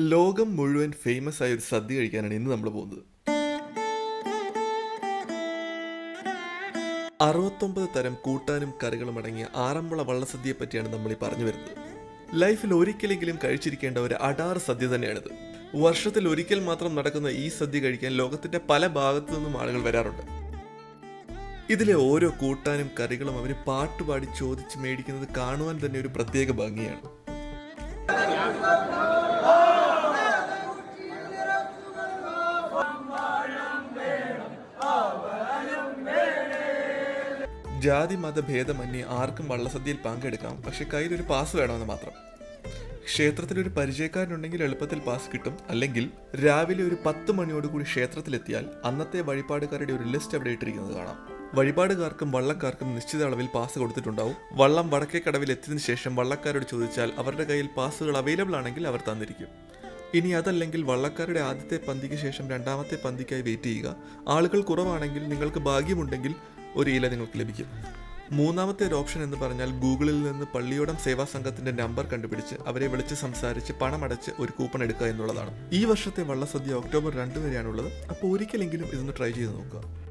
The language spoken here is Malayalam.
ലോകം മുഴുവൻ ഫേമസ് ആയ ഒരു സദ്യ കഴിക്കാനാണ് ഇന്ന് നമ്മൾ പോകുന്നത്. അറുപത്തൊമ്പത് തരം കൂട്ടാനും കറികളും അടങ്ങിയ ആറന്മുള വള്ളസദ്യയെ പറ്റിയാണ് നമ്മൾ ഈ പറഞ്ഞു വരുന്നത്. ലൈഫിൽ ഒരിക്കലെങ്കിലും കഴിച്ചിരിക്കേണ്ട ഒരു അടാർ സദ്യ തന്നെയാണിത്. വർഷത്തിൽ ഒരിക്കൽ മാത്രം നടക്കുന്ന ഈ സദ്യ കഴിക്കാൻ ലോകത്തിന്റെ പല ഭാഗത്തു നിന്നും ആളുകൾ വരാറുണ്ട്. ഇതിലെ ഓരോ കൂട്ടാനും കറികളും അവർ പാട്ടുപാടി ചോദിച്ച് മേടിക്കുന്നത് കാണുവാൻ തന്നെ ഒരു പ്രത്യേക ഭംഗിയാണ്. ജാതി മത ഭേദമന്യേ ആർക്കും വള്ളസദ്യയിൽ പങ്കെടുക്കാം. പക്ഷെ കയ്യിലൊരു പാസ് വേണമെന്ന് മാത്രം. ക്ഷേത്രത്തിലൊരു പരിചയക്കാരനുണ്ടെങ്കിൽ എളുപ്പത്തിൽ പാസ് കിട്ടും. അല്ലെങ്കിൽ രാവിലെ ഒരു പത്ത് മണിയോടുകൂടി ക്ഷേത്രത്തിലെത്തിയാൽ അന്നത്തെ വഴിപാടുകാരുടെ ഒരു ലിസ്റ്റ് അവിടെ ഇട്ടിരിക്കുന്നത് കാണാം. വഴിപാടുകാർക്കും വള്ളക്കാർക്കും നിശ്ചിത അളവിൽ പാസ് കൊടുത്തിട്ടുണ്ടാവും. വള്ളം വടക്കേ കടവിൽ എത്തിയതിനു ശേഷം വള്ളക്കാരോട് ചോദിച്ചാൽ അവരുടെ കയ്യിൽ പാസുകൾ അവൈലബിൾ ആണെങ്കിൽ അവർ തന്നിരിക്കും. ഇനി അതല്ലെങ്കിൽ വള്ളക്കാരുടെ ആദ്യത്തെ പന്തിക്ക് ശേഷം രണ്ടാമത്തെ പന്തിക്കായി വെയിറ്റ് ചെയ്യുക. ആളുകൾ കുറവാണെങ്കിൽ നിങ്ങൾക്ക് ഭാഗ്യമുണ്ടെങ്കിൽ ഒരു ഇല നിങ്ങൾക്ക് ലഭിക്കും. മൂന്നാമത്തെ ഒരു ഓപ്ഷൻ എന്ന് പറഞ്ഞാൽ ഗൂഗിളിൽ നിന്ന് പള്ളിയോടം സേവാ സംഘത്തിന്റെ നമ്പർ കണ്ടുപിടിച്ച് അവരെ വിളിച്ച് സംസാരിച്ച് പണമടച്ച് ഒരു കൂപ്പൺ എടുക്കുക എന്നുള്ളതാണ്. ഈ വർഷത്തെ വള്ളസദ്യ ഒക്ടോബർ രണ്ട് വരെയാണുള്ളത്. അപ്പോൾ ഒരിക്കലെങ്കിലും ഇതൊന്ന് ട്രൈ ചെയ്ത് നോക്കുക.